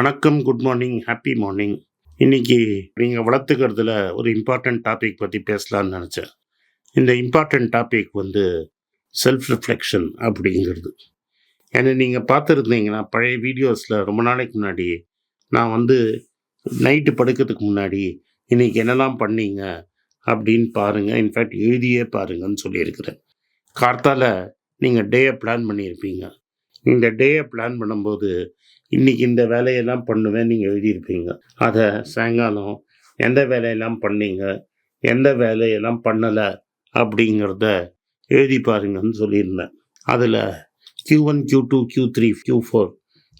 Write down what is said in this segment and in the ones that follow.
வணக்கம் good morning happy morning இன்னைக்கு நீங்கள் வளர்த்துக்கிறதுல ஒரு இம்பார்ட்டன்ட் டாபிக் பற்றி பேசலாம்னு நினச்சேன். இந்த இம்பார்ட்டன்ட் டாபிக் வந்து செல்ஃப் ரிஃப்ளெக்ஷன் அப்படிங்கிறது. ஏன்னா நீங்கள் பார்த்துருந்தீங்கன்னா பழைய வீடியோஸில் ரொம்ப நாளைக்கு முன்னாடி நான் வந்து நைட்டு படுக்கிறதுக்கு முன்னாடி இன்றைக்கி என்னெல்லாம் பண்ணீங்க அப்படின்னு பாருங்கள் இன்ஃபேக்ட் எழுதியே பாருங்கன்னு சொல்லியிருக்கிறேன். கார்த்தால நீங்கள் டேயை பிளான் பண்ணியிருப்பீங்க. இந்த டேயை பிளான் பண்ணும்போது இன்னைக்கு இந்த வேலையெல்லாம் பண்ணுவேன் நீங்கள் எழுதியிருப்பீங்க. அதை சாயங்காலம் எந்த வேலையெல்லாம் பண்ணீங்க எந்த வேலையெல்லாம் பண்ணலை அப்படிங்கிறத எழுதி பாருங்கன்னு சொல்லியிருந்தேன். அதில் Q one Q two Q three Q four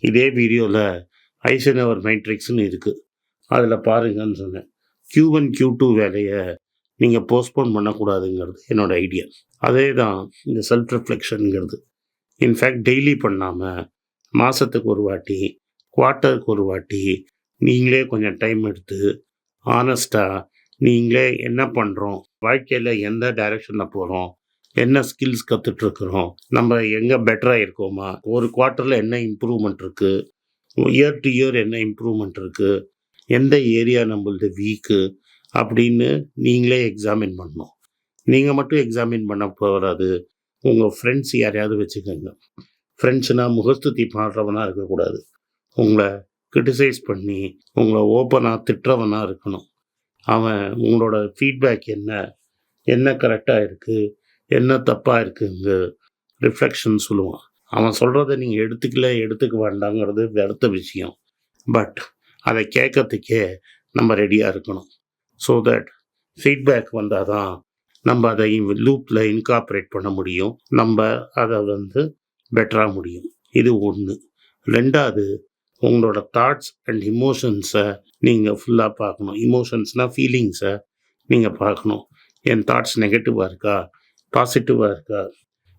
இதே வீடியோவில் ஐசனவர் மைட்ரிக்ஸ்னு இருக்குது அதில் பாருங்கன்னு சொன்னேன். கியூ ஒன் க்யூ டூ வேலையை நீங்கள் போஸ்ட்போன் பண்ணக்கூடாதுங்கிறது என்னோடய ஐடியா அதே தான் இந்த செல்ஃப் ரிஃப்ளெக்ஷனுங்கிறது இன்ஃபேக்ட் டெய்லி பண்ணாமல் மாதத்துக்கு ஒரு வாட்டி குவார்ட்டருக்கு ஒரு வாட்டி நீங்களே கொஞ்சம் டைம் எடுத்து ஆனஸ்டாக நீங்களே என்ன பண்ணுறோம் வாழ்க்கையில் எந்த டைரெக்ஷனில் போகிறோம் என்ன ஸ்கில்ஸ் கற்றுட்ருக்குறோம் நம்ம எங்கே பெட்டராக இருக்கோமா ஒரு குவார்ட்டரில் என்ன இம்ப்ரூவ்மெண்ட் இருக்குது இயர் டு இயர் என்ன இம்ப்ரூவ்மெண்ட் இருக்குது எந்த ஏரியா நம்மளது வீக்கு அப்படின்னு நீங்களே எக்ஸாமின் பண்ணணும். நீங்கள் மட்டும் எக்ஸாமின் பண்ண போகிறாது உங்கள் ஃப்ரெண்ட்ஸ் யாரையாவது வச்சுக்கோங்க. ஃப்ரெண்ட்ஸ்னால் முகஸ்துதி பாடுறவனாக இருக்கக்கூடாது. உங்களை கிரிட்டிசைஸ் பண்ணி உங்களை ஓப்பனாக திட்டுறவனாக இருக்கணும். அவன் உங்களோட ஃபீட்பேக் என்ன? என்ன கரெக்டாக இருக்குது என்ன தப்பாக இருக்குங்க? ரிஃப்ளெக்ஷன் சொல்லுவான். அவன் சொல்கிறத நீங்கள் எடுத்துக்கல எடுத்துக்க வேண்டாங்கிறது அடுத்த விஷயம். பட் அதை கேட்கறதுக்கே நம்ம ரெடியாக இருக்கணும். ஸோ தட் ஃபீட்பேக் வந்தால் தான் நம்ம அதை லூப்பில் இன்கார்பரேட் பண்ண முடியும். நம்ம அதை வந்து பெட்டராக முடியும். இது ஒன்று ரெண்டாவது உங்களோட தாட்ஸ் அண்ட் இமோஷன்ஸை நீங்கள் ஃபுல்லாக பார்க்கணும். இமோஷன்ஸ்னால் ஃபீலிங்ஸை நீங்கள் பார்க்கணும். என் தாட்ஸ் நெகட்டிவாக இருக்கா? பாசிட்டிவாக இருக்கா?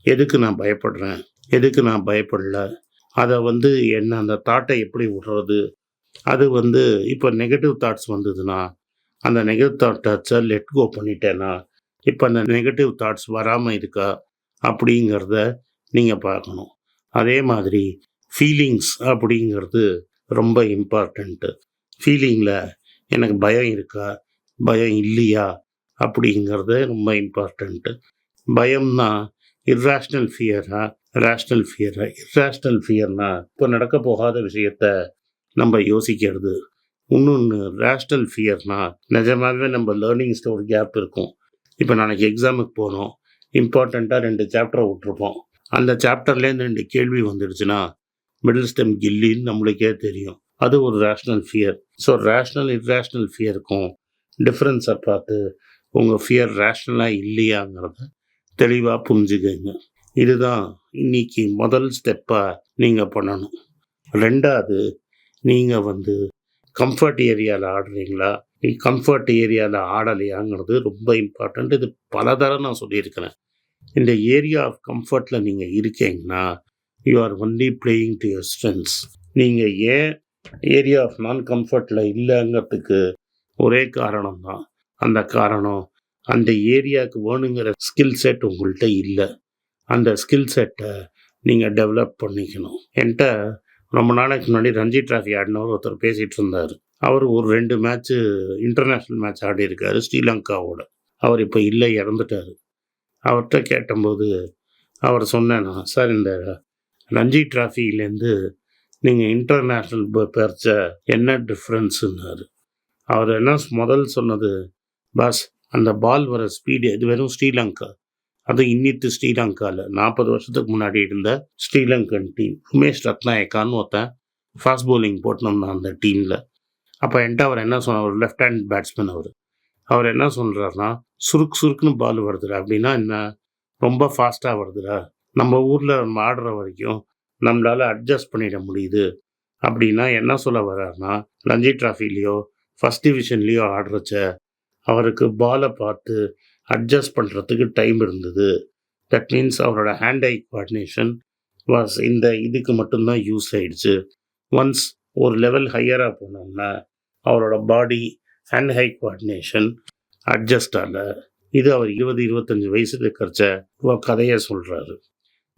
எதுக்கு நான் பயப்படுறேன்? எதுக்கு நான் பயப்படல? அதை வந்து என்ன அந்த தாட்டை எப்படி விடுறது? அது வந்து இப்போ நெகட்டிவ் தாட்ஸ் வந்ததுன்னா அந்த நெகட்டிவ் தாட்ஸை லெட் கோ பண்ணிட்டேன்னா இப்போ அந்த நெகட்டிவ் தாட்ஸ் வராமல் இருக்கா? அப்படிங்கிறத நீங்கள் பார்க்கணும். அதே மாதிரி ஃபீலிங்ஸ் அப்படிங்கிறது ரொம்ப இம்பார்ட்டண்ட்டு ஃபீலிங்கில் எனக்கு பயம் இருக்கா? பயம் இல்லையா? அப்படிங்கிறது ரொம்ப இம்பார்ட்டண்ட்டு பயம்னா இர்ராஷ்னல் ஃபியரா ரேஷ்னல் ஃபியரா இர்ராஷ்னல் ஃபியர்னா இப்போ நடக்க போகாத விஷயத்த நம்ம யோசிக்கிறது. இன்னொன்று ரேஷ்னல் ஃபியர்னா நிஜமாகவே நம்ம லேர்னிங்ஸில் ஒரு கேப் இருக்கும். இப்போ நாளைக்கு எக்ஸாமுக்கு போகணும் இம்பார்ட்டண்ட்டாக ரெண்டு சாப்டரை விட்டுருப்போம். அந்த சாப்டர்லேருந்து ரெண்டு கேள்வி வந்துடுச்சுன்னா மிடில் ஸ்டெம் கில்லின்னு நம்மளுக்கே தெரியும். அது ஒரு rational fear so rational irrational ஃபியருக்கும் டிஃப்ரென்ஸை பார்த்து உங்கள் ஃபியர் ரேஷ்னலாக இல்லையாங்கிறத தெளிவாக புரிஞ்சுக்கங்க. இதுதான் இன்னைக்கு முதல் ஸ்டெப்பாக நீங்கள் பண்ணணும். ரெண்டாவது நீங்கள் வந்து கம்ஃபர்ட் ஏரியாவில் ஆடுறீங்களா? கம்ஃபர்ட் ஏரியாவில் ஆடலையாங்கிறது ரொம்ப இம்பார்ட்டண்ட் இது பல தர நான் சொல்லியிருக்கிறேன். இந்த ஏரியா ஆஃப் கம்ஃபர்ட்டில் நீங்கள் இருக்கீங்கன்னா you are only playing to your strengths நீங்கள் ஏன் ஏரியா ஆஃப் நான் கம்ஃபர்ட்டில் இல்லைங்கிறதுக்கு ஒரே காரணம் தான் அந்த காரணம் அந்த ஏரியாவுக்கு வேணுங்கிற ஸ்கில் செட் உங்கள்கிட்ட இல்லை. அந்த ஸ்கில் செட்டை நீங்கள் டெவலப் பண்ணிக்கணும். என்கிட்ட ரொம்ப நாளைக்கு முன்னாடி ரஞ்சி டிராஃபி ஆடினவர் ஒருத்தர் பேசிகிட்டு இருந்தார். அவர் ஒரு ரெண்டு மேட்ச்சு இன்டர்நேஷ்னல் மேட்ச் ஆடி இருக்கார் ஸ்ரீலங்காவோட. அவர் இப்போ இல்லை இறந்துட்டார். அவர்கிட்ட கேட்டபோது அவர் சொன்னேன்னா சார் இந்த ரஞ்சி டிராஃபிலேருந்து நீங்கள் இன்டர்நேஷ்னல் பேர்ச்ச என்ன டிஃப்ரென்ஸுன்னாரு அவர் என்ன முதல் சொன்னது பாஸ் அந்த பால் வர ஸ்பீடு இது வெறும் ஸ்ரீலங்கா. அது இன்னித்து ஸ்ரீலங்காவில் நாற்பது வருஷத்துக்கு முன்னாடி இருந்த ஸ்ரீலங்கன் டீம் உமேஷ் ரத்நாயக்கான்னு ஒருத்தன் ஃபாஸ்ட் பவுலிங் போட்டுருந்தான் அந்த டீமில் அப்போ என்கிட்ட அவர் என்ன சொன்னார்? ஒரு லெஃப்ட் ஹேண்ட் பேட்ஸ்மேன் அவர். அவர் என்ன சொல்கிறாருன்னா சுருக்கு சுருக்குன்னு பால் வருதுடா அப்படின்னா என்ன? ரொம்ப ஃபாஸ்ட்டாக வருதுடா. நம்ம ஊரில் நம்ம ஆடுற வரைக்கும் நம்மளால் அட்ஜஸ்ட் பண்ணிட முடியுது. அப்படின்னா என்ன சொல்ல வர்றாருன்னா ரஞ்சி ட்ராஃபிலேயோ ஃபஸ்ட் டிவிஷன்லேயோ ஆடுறச்ச அவருக்கு பாலை பார்த்து அட்ஜஸ்ட் பண்ணுறதுக்கு டைம் இருந்தது. தட் மீன்ஸ் அவரோட ஹேண்ட் ஐ கோஆர்டினேஷன் வாஸ் இந்த இதுக்கு மட்டும்தான் யூஸ் ஆயிடுச்சு. ஒன்ஸ் ஒரு லெவல் ஹையராக போனோம்னா அவரோட body hand eye coordination adjust ஆகல இது அவர் இருபது இருபத்தஞ்சி வயசுல இருக்கிறச்ச கதையை சொல்கிறாரு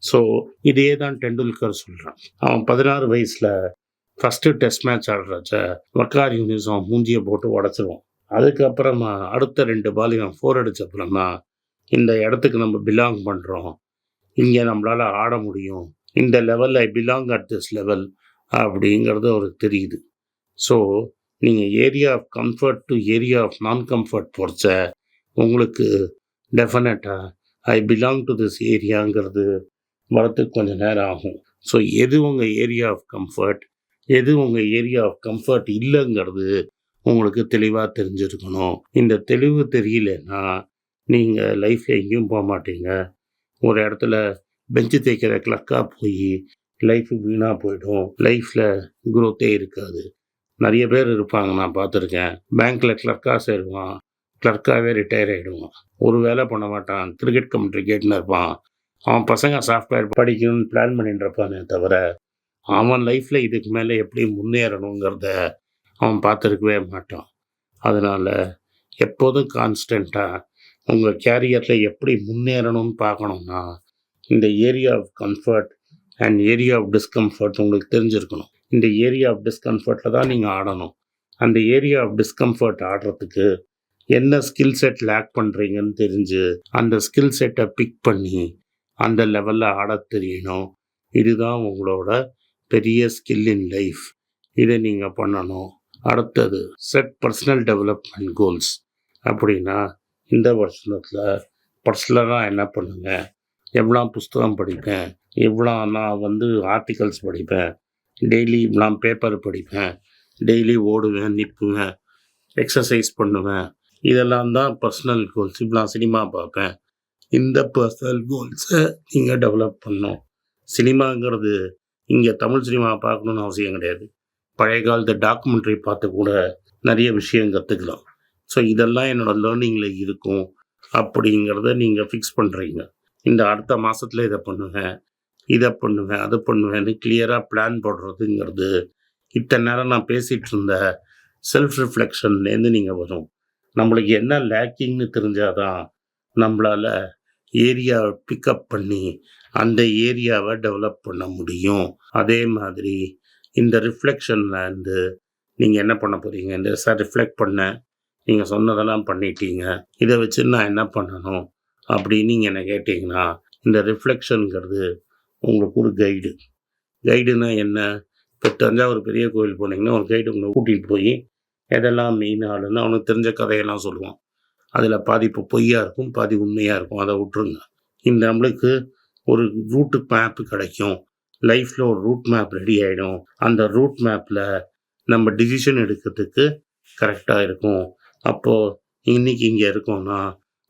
ஸோ இதே தான் டெண்டுல்கர் சொல்கிறான் அவன் பதினாறு வயசில் ஃபஸ்ட்டு டெஸ்ட் மேட்ச் ஆடுறச்ச வக்கார் அவன் மூஞ்சியை போட்டு உடச்சிருவான். அதுக்கப்புறமா அடுத்த ரெண்டு பாலையும் ஃபோர் அடிச்ச தான் இந்த இடத்துக்கு நம்ம பிலாங் பண்ணுறோம் இங்கே நம்மளால் ஆட முடியும். இந்த லெவலில் I belong at this level அப்படிங்கிறது அவருக்கு தெரியுது. ஸோ நீங்கள் area of comfort to area of நான் கம்ஃபர்ட் பொறுத்த உங்களுக்கு டெஃபினட்டாக ஐ பிலாங் டு திஸ் ஏரியாங்கிறது வரத்துக்கு கொஞ்சம் நேரம் ஆகும். ஸோ எது உங்கள் ஏரியா ஆஃப் கம்ஃபர்ட் எது உங்கள் ஏரியா ஆஃப் கம்ஃபர்ட் இல்லைங்கிறது உங்களுக்கு தெளிவாக தெரிஞ்சிருக்கணும். இந்த தெளிவு தெரியலன்னா நீங்கள் லைஃப்பில் எங்கேயும் போக மாட்டீங்க. ஒரு இடத்துல பெஞ்சு தேய்க்கிற கிளக்காக போய் லைஃப் வீணாக போயிடும். லைஃப்பில் குரோத்தே இருக்காது. நிறைய பேர் இருப்பாங்க நான் பார்த்துருக்கேன். பேங்க்கில் கிளர்க்காக சேருவான் கிளர்க்காகவே ரிட்டையர் ஆகிடுவான் ஒரு வேலை பண்ண மாட்டான் கிரிக்கெட் கமெண்ட்ரிக்கெட்னு இருப்பான். அவன் பசங்க சாஃப்ட்வேர் படிக்கணும்னு பிளான் பண்ணிட்டு இருப்பானே தவிர அவன் லைஃப்பில் இதுக்கு மேலே எப்படி முன்னேறணுங்கிறத அவன் பார்த்துருக்கவே மாட்டான். அதனால் எப்போதும் கான்ஸ்டண்ட்டாக உங்கள் கேரியரில் எப்படி முன்னேறணும்னு பார்க்கணுன்னா இந்த area of comfort and area of discomfort உங்களுக்கு தெரிஞ்சிருக்கணும். இந்த ஏரியா ஆஃப் டிஸ்கம்ஃபர்ட்டில் தான் நீங்கள் ஆடணும். அந்த ஏரியா ஆஃப் டிஸ்கம்ஃபர்ட் ஆடுறதுக்கு என்ன ஸ்கில் செட் லேக் பண்ணுறீங்கன்னு தெரிஞ்சு அந்த ஸ்கில் செட்டை பிக் பண்ணி அந்த லெவலில் ஆடத் தெரியணும். இதுதான் உங்களோட பெரிய ஸ்கில் இன் லைஃப் இதை நீங்கள் பண்ணணும். அடுத்தது செட் பர்சனல் டெவலப்மெண்ட் கோல்ஸ் அப்படின்னா இந்த வருஷத்தில் பர்சனலாக என்ன பண்ணுங்கள் எவ்வளோ புஸ்தகம் படிப்பேன்? எவ்வளோ நான் வந்து ஆர்டிகல்ஸ் படிப்பேன்? டெய்லி நான் பேப்பர் படிப்பேன். டெய்லி ஓடுவேன் நிற்புவேன் எக்ஸசைஸ் பண்ணுவேன். இதெல்லாம் தான் பர்சனல் கோல்ஸ் இவ்வளோ சினிமா பார்ப்பேன். இந்த பர்சனல் கோல்ஸை நீங்கள் டெவலப் பண்ணும் சினிமாங்கிறது இங்கே தமிழ் சினிமா பார்க்கணுன்னு அவசியம் கிடையாது. பழைய காலத்து டாக்குமெண்ட்ரி பார்த்து கூட நிறைய விஷயம் கற்றுக்கலாம் ஸோ இதெல்லாம் என்னோடய லேர்னிங்கில் இருக்கும். அப்படிங்கிறத நீங்கள் ஃபிக்ஸ் பண்ணுறீங்க இந்த அடுத்த மாதத்தில் இதை பண்ணுவேன். இதை பண்ணுவேன் அதை பண்ணுவேன்னு கிளியராக பிளான் போடுறதுங்கிறது இத்தனை நேரம் நான் பேசிகிட்டு இருந்த செல்ஃப் ரிஃப்ளெக்ஷன்லேருந்து நீங்கள் வரும். நம்மளுக்கு என்ன லேக்கிங்னு தெரிஞ்சாதான் நம்மளால் ஏரியாவை பிக்கப் பண்ணி அந்த ஏரியாவை டெவலப் பண்ண முடியும். அதே மாதிரி இந்த ரிஃப்ளெக்ஷனில் இருந்து நீங்கள் என்ன பண்ண போகிறீங்க இந்த சார் ரிஃப்ளெக்ட் பண்ண நீங்கள் சொன்னதெல்லாம் பண்ணிட்டீங்க. இதை வச்சு நான் என்ன பண்ணணும்? அப்படின்னு நீங்கள் என்ன கேட்டிங்கன்னா இந்த ரிஃப்ளெக்ஷனுங்கிறது உங்களுக்கு ஒரு கைடு கைடுனா என்ன? இப்போ தஞ்சாவூர் பெரிய கோயில் போனீங்கன்னா ஒரு கைடு உங்களை கூட்டிகிட்டு போய் எதெல்லாம் மெயின் ஆளுன்னு அவனுக்கு தெரிஞ்ச கதையெல்லாம் சொல்லுவான். அதில் பாதி இப்போ பொய்யாக இருக்கும் பாதி உண்மையாக இருக்கும். அதை விட்டுருங்க. இந்த நம்மளுக்கு ஒரு ரூட்டு மேப்பு கிடைக்கும். லைஃப்பில் ஒரு ரூட் மேப் ரெடி ஆகிடும் அந்த ரூட் மேப்பில் நம்ம டிசிஷன் எடுக்கிறதுக்கு கரெக்டாக இருக்கும். அப்போது இன்னைக்கு இங்கே இருக்கோம்னா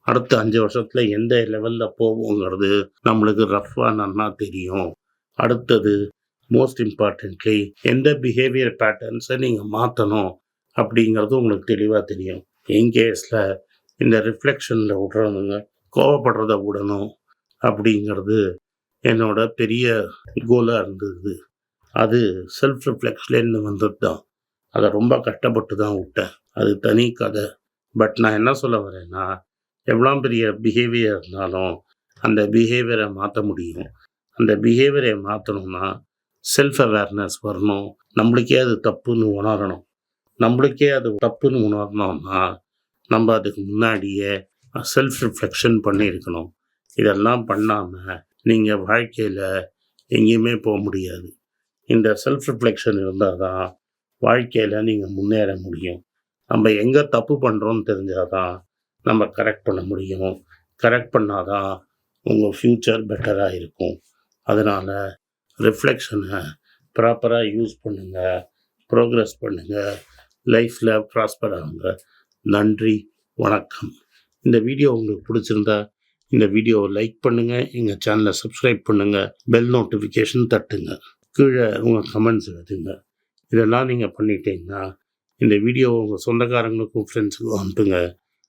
அடுத்த அஞ்சு வருஷத்தில் எந்த லெவலில் போவோங்கிறது நம்மளுக்கு ரஃப்பாக நன்னா தெரியும். அடுத்தது மோஸ்ட் இம்பார்ட்டன்ட்லி எந்த பிஹேவியர் பேட்டர்ன்ஸை நீங்கள் மாற்றணும் அப்படிங்கிறது உங்களுக்கு தெளிவாக தெரியும். என் கேஸில் இந்த ரிஃப்ளெக்ஷனில் விட்றவங்க கோவப்படுறத விடணும் அப்படிங்கிறது என்னோட பெரிய கோலாக இருந்தது. அது செல்ஃப் ரிஃப்ளெக்ஷன்லேருந்து வந்தது தான் அதை ரொம்ப கஷ்டப்பட்டு தான் விட்டேன். அது தனி கதை. பட் நான் என்ன சொல்ல வரேன்னா எவ்வளோ பெரிய பிஹேவியர் இருந்தாலும் அந்த பிஹேவியரை மாற்ற முடியும். அந்த பிஹேவியரை மாற்றணும்னா செல்ஃப் அவேர்னஸ் வரணும். நம்மளுக்கே அது தப்புன்னு உணரணும். நம்மளுக்கே அது தப்புன்னு உணரணும்னா நம்ம அதுக்கு முன்னாடியே செல்ஃப் ரிஃப்ளெக்ஷன் பண்ணியிருக்கணும். இதெல்லாம் பண்ணாமல் நீங்கள் வாழ்க்கையில் எங்கேயுமே போக முடியாது. இந்த செல்ஃப் ரிஃப்ளெக்ஷன் இருந்தால் தான் வாழ்க்கையில் நீங்கள் முன்னேற முடியும். நம்ம எங்கே தப்பு பண்ணுறோன்னு தெரிஞ்சால் தான் நம்ம கரெக்ட் பண்ண முடியும். கரெக்ட் பண்ணாதான் உங்கள் ஃப்யூச்சர் பெட்டராக இருக்கும். அதனால் ரிஃப்ளெக்ஷனை ப்ராப்பராக யூஸ் பண்ணுங்கள் ப்ரோக்ரஸ் பண்ணுங்கள் லைஃப்பில் ப்ராஸ்பர் ஆகுங்க. நன்றி. வணக்கம். இந்த வீடியோ உங்களுக்கு பிடிச்சிருந்தா இந்த வீடியோவை லைக் பண்ணுங்கள் எங்கள் சேனலை சப்ஸ்கிரைப் பண்ணுங்கள் பெல் நோட்டிஃபிகேஷன் தட்டுங்க. கீழே உங்கள் கமெண்ட்ஸ் எழுதுங்க. இதெல்லாம் நீங்கள் பண்ணிட்டீங்கன்னா இந்த வீடியோவை உங்கள் சொந்தக்காரங்களுக்கும் ஃப்ரெண்ட்ஸுக்கும் அனுப்புங்க.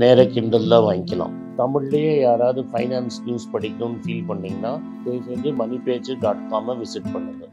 நேராக கிண்டலில் வாங்கிக்கலாம். தமிழ்லேயே யாராவது ஃபைனான்ஸ் நியூஸ் படிக்கணும்னு ஃபீல் பண்ணிங்கன்னா தயவு செஞ்சு மணி பேஜ் டாட் காமை விசிட் பண்ணுங்கள்